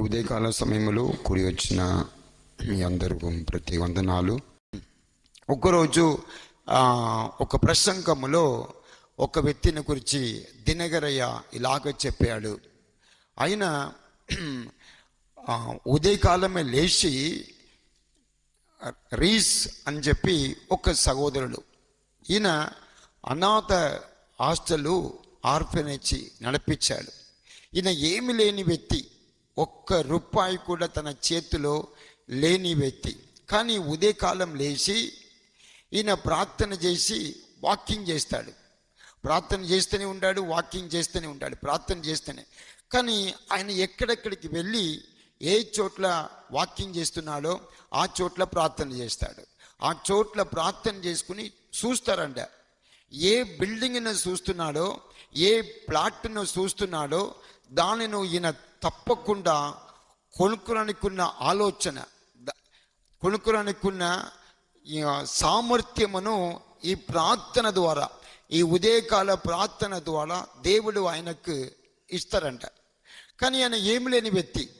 ఉదయకాల సమయంలో కూడి వచ్చిన మీ అందరికీ ప్రతి వందనాలు. ఒకరోజు ఒక ప్రసంగములో ఒక వ్యక్తిని గురించి దినగరయ్య ఇలాగ చెప్పాడు. ఆయన ఉదయకాలమే లేచి రీస్ అని చెప్పి ఒక సహోదరుడు ఈయన అనాథ హాస్టల్ ఆర్ఫనేజ్ నడిపించాడు. ఈయన ఏమి లేని వ్యక్తి ఒక్క రూపాయి కూడా తన చేతిలో లేని వ్యక్తి. కానీ ఉదయకాలం లేచి ఈయన ప్రార్థన చేసి వాకింగ్ చేస్తాడు. ప్రార్థన చేస్తూనే ఉంటాడు వాకింగ్ చేస్తూనే ఉంటాడు ప్రార్థన చేస్తూనే. కానీ ఆయన ఎక్కడెక్కడికి వెళ్ళి ఏ చోట్ల వాకింగ్ చేస్తున్నాడో ఆ చోట్ల ప్రార్థన చేస్తాడు. ఆ చోట్ల ప్రార్థన చేసుకుని చూస్తారంట. ఏ బిల్డింగ్ను చూస్తున్నాడో ఏ ప్లాట్ను చూస్తున్నాడో దానిని ఈయన తప్పకుండా కొనుక్కోడానికున్న ఆలోచన ద- ఈ సామర్థ్యమును ఈ ప్రార్థన ద్వారా ఈ ఉదయకాల ప్రార్థన ద్వారా దేవుడు ఆయనకు ఇస్తారంట. కానీ ఆయన ఏమి లేని వ్యక్తి.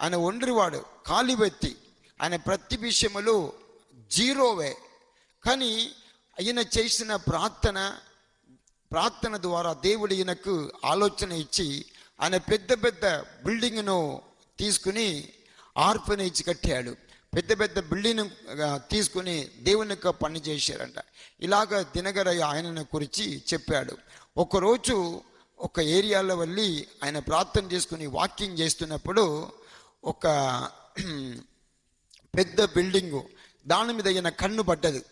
ఆయన ఒండ్రివాడు ఖాళీ వ్యక్తి. ఆయన ప్రతి విషయములో జీరోవే. కానీ ఈయన చేసిన ప్రార్థన ప్రార్థన ద్వారా దేవుడు ఈయనకు ఆలోచన ఇచ్చి ఆయన పెద్ద పెద్ద బిల్డింగ్ను తీసుకుని ఆర్ఫనేజ్ కట్టాడు. పెద్ద పెద్ద బిల్డింగ్ తీసుకుని దేవునికి పని చేశారంట. ఇలాగ దినగరయ్య ఆయనను గురించి చెప్పాడు. ఒకరోజు ఒక ఏరియాలో వెళ్ళి ఆయన ప్రార్థన చేసుకుని వాకింగ్ చేస్తున్నప్పుడు ఒక పెద్ద బిల్డింగు దాని మీద ఈయన కన్ను పడ్డది.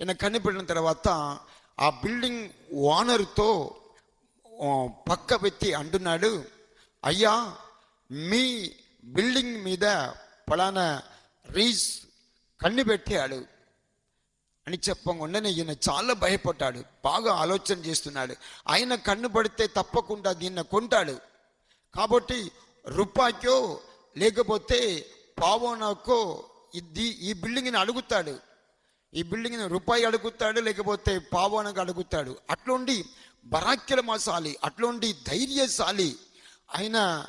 ఈయన కన్ను పడిన తర్వాత ఆ బిల్డింగ్ ఓనర్తో పక్క వ్యక్తి అంటున్నాడు అయ్యా మీ బిల్డింగ్ మీద ఫలానా రీస్ కన్ను పెట్టాడు. అని చెప్పకుండానే ఈయన చాలా భయపడ్డాడు బాగా ఆలోచన చేస్తున్నాడు. ఆయన కన్ను పడితే తప్పకుండా దీన్ని కొంటాడు. కాబట్టి రూపాయికో లేకపోతే పావోనాకో ఇది ఈ బిల్డింగ్ని అడుగుతాడు. ఈ బిల్డింగ్ని రూపాయి అడుగుతాడు లేకపోతే పావోనకు అడుగుతాడు. అట్లుండి బరాక్యలమాసాలి అట్లుండి ధైర్యశాలి. ఆయన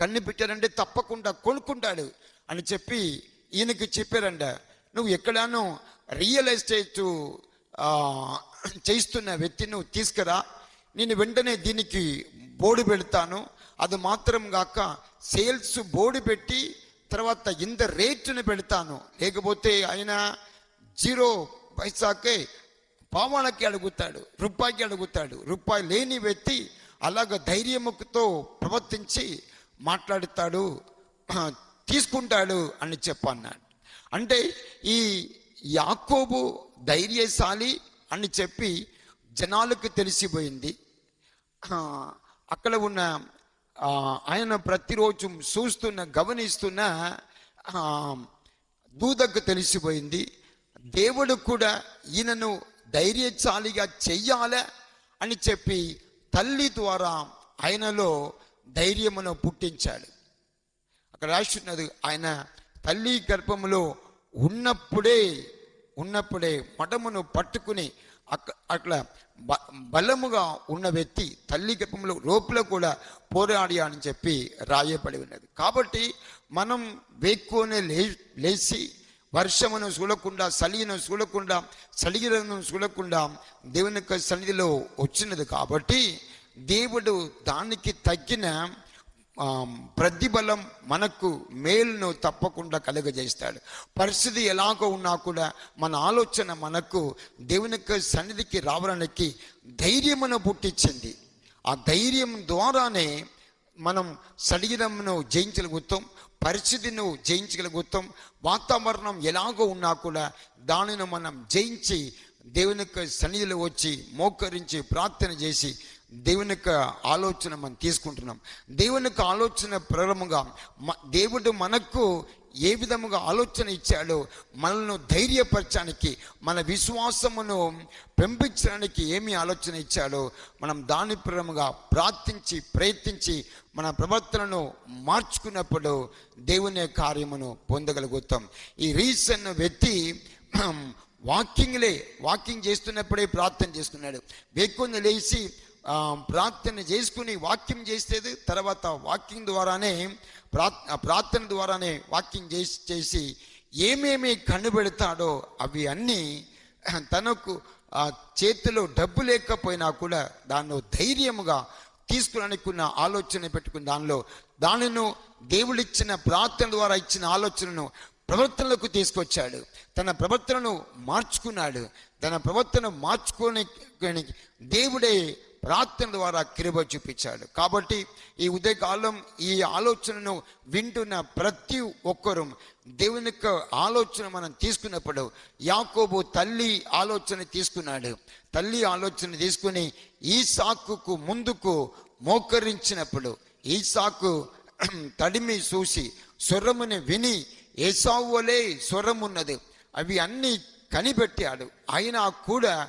కన్ను పెట్టారంటే తప్పకుండా కొనుక్కుంటాడు అని చెప్పి ఈయనకి చెప్పారంట. నువ్వు ఎక్కడానో రియల్ ఎస్టేట్ చేస్తున్న వ్యక్తి నువ్వు తీసుకురా. నేను వెంటనే దీనికి బోర్డు పెడతాను. అది మాత్రం కాక సేల్స్ బోర్డు పెట్టి తర్వాత ఇంత రేటుని పెడతాను. లేకపోతే ఆయన జీరో పైసాకే పావాణకి అడుగుతాడు రూపాయికి అడుగుతాడు. రూపాయి లేని వ్యక్తి అలాగ ధైర్యముతో ప్రవర్తించి మాట్లాడుతాడు తీసుకుంటాడు అని చెప్పన్నాడు. అంటే ఈ యాకోబు ధైర్యశాలి అని చెప్పి జనాలకు తెలిసిపోయింది. అక్కడ ఉన్న ఆయన ప్రతిరోజు చూస్తున్న గమనిస్తున్న దూదకు తెలిసిపోయింది. దేవుడు కూడా ఈయనను ధైర్యశాలిగా చెయ్యాలే అని చెప్పి తల్లి ద్వారా ఆయనలో ధైర్యమును పుట్టించాడు. అక్కడ రాస్తున్నది ఆయన తల్లి గర్భములో ఉన్నప్పుడే ఉన్నప్పుడే మఠమును పట్టుకుని అక్క అట్లా బ బలముగా ఉన్న వ్యక్తి తల్లి గర్భంలో లోపల కూడా పోరాడి అని చెప్పి రాయబడి ఉన్నది. కాబట్టి మనం వేక్కునే లే లేచి వర్షమును చూడకుండా చలిను చూడకుండా చలిగిలను చూడకుండా దేవుని యొక్క సన్నిధిలో వచ్చినది కాబట్టి దేవుడు దానికి తగ్గిన ప్రతిబలం ప్రతిఫలం మనకు మేలును తప్పకుండా కలుగజేస్తాడు. పరిస్థితి ఎలాగో ఉన్నా కూడా మన ఆలోచన మనకు దేవుని యొక్క సన్నిధికి రావడానికి ధైర్యమును పుట్టించింది. ఆ ధైర్యం ద్వారానే మనం శరీరంను జయించగలుగుతాం పరిస్థితిని జయించగలుగుతాం వాతావరణం ఎలాగో ఉన్నా కూడా దానిని మనం జయించి దేవుని యొక్క సన్నిధిలో వచ్చి మోకరించి ప్రార్థన చేసి దేవుని యొక్క ఆలోచన మనం తీసుకుంటున్నాం. దేవుని యొక్క ఆలోచన ప్రారంభంగా దేవుడు మనకు ఏ విధముగా ఆలోచన ఇచ్చాడో మనల్ని ధైర్యపరచడానికి మన విశ్వాసమును పెంపించడానికి ఏమి ఆలోచన ఇచ్చాడో మనం దాని ప్రముగా ప్రార్థించి ప్రయత్నించి మన ప్రవర్తనను మార్చుకున్నప్పుడు దేవుని కార్యమును పొందగలుగుతాం. ఈ రీసన్ వ్యక్తి వాకింగ్లే వాకింగ్ చేస్తున్నప్పుడే ప్రార్థన చేసుకున్నాడు వేక్కుని లేచి ప్రార్థన చేసుకుని వాక్యం చేసేది తర్వాత వాకింగ్ ద్వారానే ప్రార్ ప్రార్థన ద్వారానే వాకింగ్ చేసి చేసి ఏమేమి కనుబెడతాడో అవి అన్నీ తనకు చేతిలో డబ్బు లేకపోయినా కూడా దాన్ని ధైర్యముగా తీసుకురానికి ఉన్న ఆలోచన పెట్టుకుని దానిలో దానిను దేవుడిచ్చిన ప్రార్థన ద్వారా ఇచ్చిన ఆలోచనను ప్రవర్తనలకు తీసుకొచ్చాడు. తన ప్రవర్తనను మార్చుకున్నాడు. తన ప్రవర్తన మార్చుకోని దేవుడే ప్రార్థన ద్వారా కిరుబ చూపించాడు. కాబట్టి ఈ ఉదయకాలం ఈ ఆలోచనను వింటున్న ప్రతి ఒక్కరూ దేవుని యొక్క ఆలోచన మనం తీసుకున్నప్పుడు యాకోబు తల్లి ఆలోచన తీసుకున్నాడు. తల్లి ఆలోచన తీసుకుని ఈ సాకుకు ముందుకు మోకరించినప్పుడు ఈ సాకు తడిమి చూసి స్వరముని విని ఏసావు వలె స్వరమున్నది. అవి అన్నీ కనిపెట్టాడు. అయినా కూడా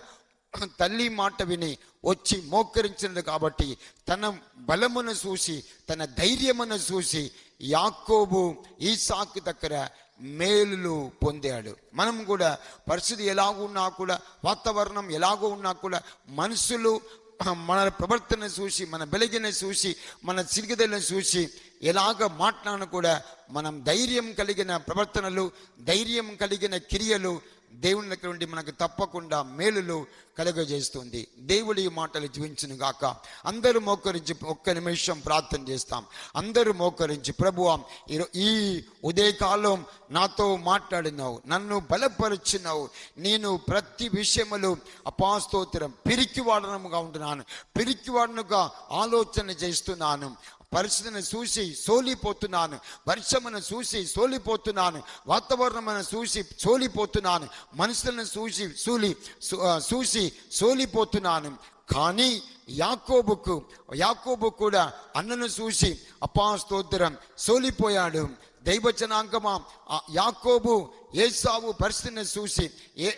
తల్లి మాట విని వచ్చి మోకరించినది కాబట్టి తన బలమును చూసి తన ధైర్యమును చూసి యాకోబు ఈసాకు దగ్గర మేలులు పొందాడు. మనం కూడా పరిస్థితి ఎలాగో ఉన్నా కూడా వాతావరణం ఎలాగో ఉన్నా కూడా మనుషులు మన ప్రవర్తన చూసి మన వెలిగిన చూసి మన చిరుగుదలను చూసి ఎలాగ మాట్లాడిన కూడా మనం ధైర్యం కలిగిన ప్రవర్తనలు ధైర్యం కలిగిన క్రియలు దేవుని దగ్గర నుండి మనకు తప్పకుండా మేలులు కలుగజేస్తుంది. దేవుడి ఈ మాటలు జీవించును గాక. అందరూ మోకరించి ఒక్క నిమిషం ప్రార్థన చేస్తాం. అందరూ మోకరించి ప్రభువా ఈ ఉదయకాలం నాతో మాట్లాడినావు నన్ను బలపరిచినావు నేను ప్రతి విషయములు అపాస్తోత్రం పిరికివాడనముగా ఉంటున్నాను పిరికివాడనుగా ఆలోచన చేస్తున్నాను. పరిస్థితిని చూసి సోలిపోతున్నాను వర్షమును చూసి సోలిపోతున్నాను వాతావరణమును చూసి సోలిపోతున్నాను మనుషులను చూసి సూలి సు- ఆ, చూసి సోలిపోతున్నాను కానీ యాకోబుకు యాకోబు కూడా అన్నను చూసి అపాస్తోత్రం సోలిపోయాడు దైవజనాంగమా ఆ యాకోబు ఏసావు పరిస్థితిని చూసి ఏ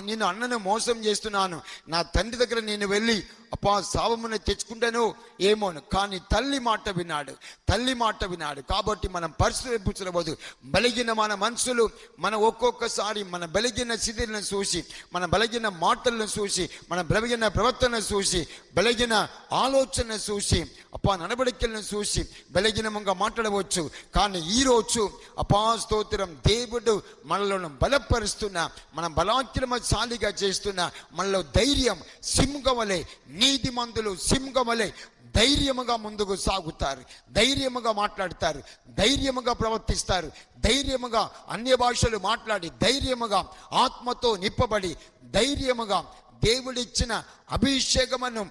నేను అన్నను మోసం చేస్తున్నాను. నా తండ్రి దగ్గర నేను వెళ్ళి అపా సావమును తెచ్చుకుంటాను ఏమోను. కానీ తల్లి మాట విన్నాడు తల్లి మాట విన్నాడు కాబట్టి మనం పరిశీలించబోదు బలిగిన మన మనసులు మన ఒక్కొక్కసారి మన బలిగిన స్థితిని చూసి మన బలిగిన మాటలను చూసి మన బలిగిన ప్రవర్తన చూసి బలిగిన ఆలోచన చూసి అపా నడబడికలను చూసి బలగినముగా మాట్లాడవచ్చు. కానీ ఈరోజు అపా అపాస్తోత్రం దేవుడు మనలను బలపరుస్తున్న మన బలాక్రమశాలిగా చేస్తున్న మనలో ధైర్యం సింగవలే నీతి మందులు సింగవలే ధైర్యముగా ముందుకు సాగుతారు. ధైర్యముగా మాట్లాడతారు. ధైర్యముగా ప్రవర్తిస్తారు. ధైర్యముగా అన్య భాషలు మాట్లాడి ధైర్యముగా ఆత్మతో నిప్పబడి ధైర్యముగా దేవుడిచ్చిన అభిషేకమను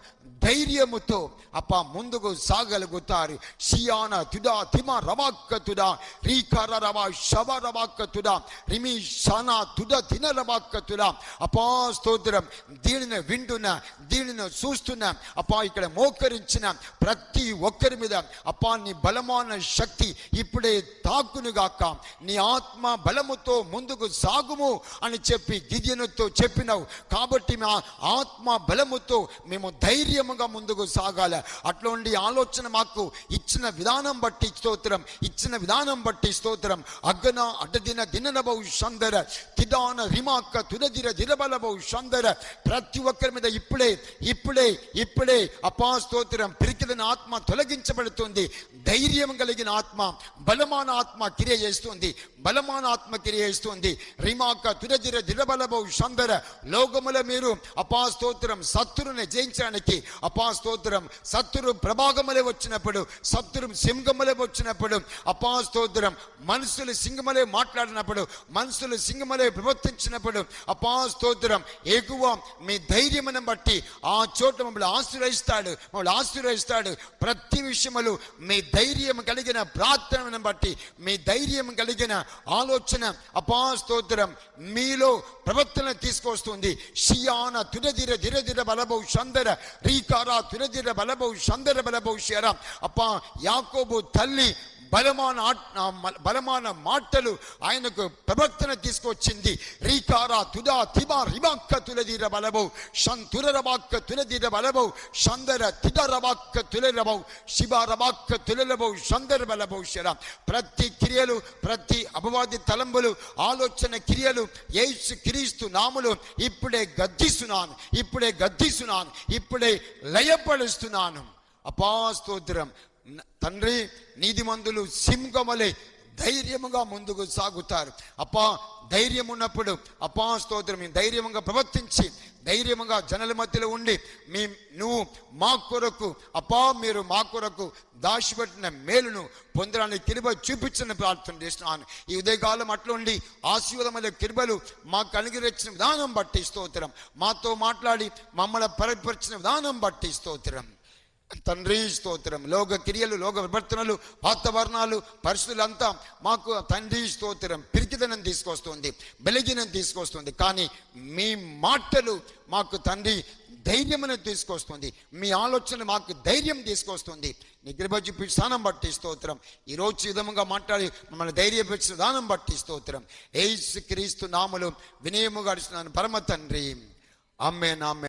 ధైర్యముతో అప్ప ముందుకు సాగలుగుతారు. షియాన తుడా తిమ రవాక్క తుడా రీకర రవ శవ రవాక్కతుడా రిమి షానా తుడ తిన రవాక్కతుడా అపా స్తోత్రం దీనిని వింటున్న దీనిని చూస్తున్న అపా ఇక్కడ మోకరించిన ప్రతి ఒక్కరి మీద అపా నీ బలమాన శక్తి ఇప్పుడే తాకునుగాక నీ ఆత్మ బలముతో ముందుకు సాగుము అని చెప్పి గిద్యనుతో చెప్పినావు. కాబట్టి మా ఆత్మ బలముతో మేము ధైర్యముగా ముందుకు సాగాల. అట్లాంటి ఆలోచన మాకు ఇచ్చిన విధానం బట్టి స్తోత్రం ఇచ్చిన విధానం బట్టి స్తోత్రం. అగ్గన అడ్డదిన దిననబౌ సందర తిదాన రిమాక్క తుదదిర బహు సందర. ప్రతి ఒక్కరి మీద ఇప్పుడే ఇప్పుడే ఇప్పుడే అపా స్తోత్రం. పిరికిలిన ఆత్మ తొలగించబడుతుంది. ధైర్యం కలిగిన ఆత్మ బలమాన ఆత్మ క్రియ చేస్తుంది. బలమాన ఆత్మ క్రియ చేస్తుంది. రిమాక దిరబల బహు సందర. లోకముల మీరు అపాస్తోత్రం సత్తురుని జయించడానికి అపాస్తోత్రం సత్తురు ప్రభాగములే వచ్చినప్పుడు సత్తురు సింగములే వచ్చినప్పుడు అపా స్తోత్రం మనుషులు సింగములే మాట్లాడినప్పుడు మనుషులు సింగములే ప్రవర్తించినప్పుడు అపాస్తోత్రం ఎగువ మీ ధైర్యమును బట్టి ఆ చోట మమ్మల్ని ఆశీర్వహిస్తాడు మమ్మల్ని ఆశీర్వహిస్తాడు ప్రతి విషయములు మీ ధైర్యం కలిగిన ప్రార్థనను బట్టి మీ ధైర్యం కలిగిన ఆలోచన అపా స్తోత్రం మీలో ప్రవర్తన తీసుకొస్తుంది. షియాన తురదిర దిరదిర బలబౌ సందర రీకారా తురదిర బలబౌ సందర బలబౌ శర అప్పా యాకోబు తల్లి బలమాన బలమాన మాటలు ఆయనకు ప్రవర్తన తీసుకొచ్చింది. రీకారా తుదా తిబా రిబాక్క తులదీర బలబౌ షంతుర రబాక్క తులదీర బలబౌ షందర తిద రబాక్క తులరబౌ శివ రవాక్క తులరబౌ షందర బలబౌ శర. ప్రతి క్రియలు ప్రతి అపవాది తలంబులు ఆలోచన క్రియలు ఏసు క్రీస్తు నాములు ఇప్పుడే గద్దిస్తున్నాను ఇప్పుడే గద్దిస్తున్నాను ఇప్పుడే లయపడుస్తున్నాను అపాస్తోద్రం తండ్రి నీతిమంతులు సింహమలే ధైర్యముగా ముందుకు సాగుతారు. అపా ధైర్యం ఉన్నప్పుడు అపా స్తోత్రం ధైర్యంగా ప్రవర్తించి ధైర్యంగా జనల మధ్యలో ఉండి మీ నువ్వు మా కొరకు అపా మీరు మా కొరకు దాచిపెట్టిన మేలును పొందడానికి కిరుబ చూపించిన ప్రార్థన చేస్తున్నాను. ఈ ఉదయకాలం అట్లుండి ఆశీర్వదమైన కిరుబలు మాకు అనుగ్రహించిన విధానం బట్టి స్తోత్రం. మాతో మాట్లాడి మమ్మల్ని పరిపరిచిన విధానం బట్టి స్తోత్రం. తండ్రి స్తోత్రం. లోక క్రియలు లోక వివర్తనలు వాతావరణాలు పరిస్థితులంతా మాకు తండ్రి స్తోత్రం. పిరికిదనం తీసుకొస్తుంది బలిగినం తీసుకొస్తుంది. కానీ మీ మాటలు మాకు తండ్రి ధైర్యమును తీసుకొస్తుంది. మీ ఆలోచన మాకు ధైర్యం తీసుకొస్తుంది. నీ చూపి స్థానం బట్టి స్తోత్రం. ఈ రోజు విధముగా మాట్లాడి మమ్మల్ని ధైర్యపరిచిన దానం బట్టి స్తోత్రం. ఏసు క్రీస్తు నాములు వినయముగా అడిచినాను పరమ తండ్రి. అమ్మే నామ్మే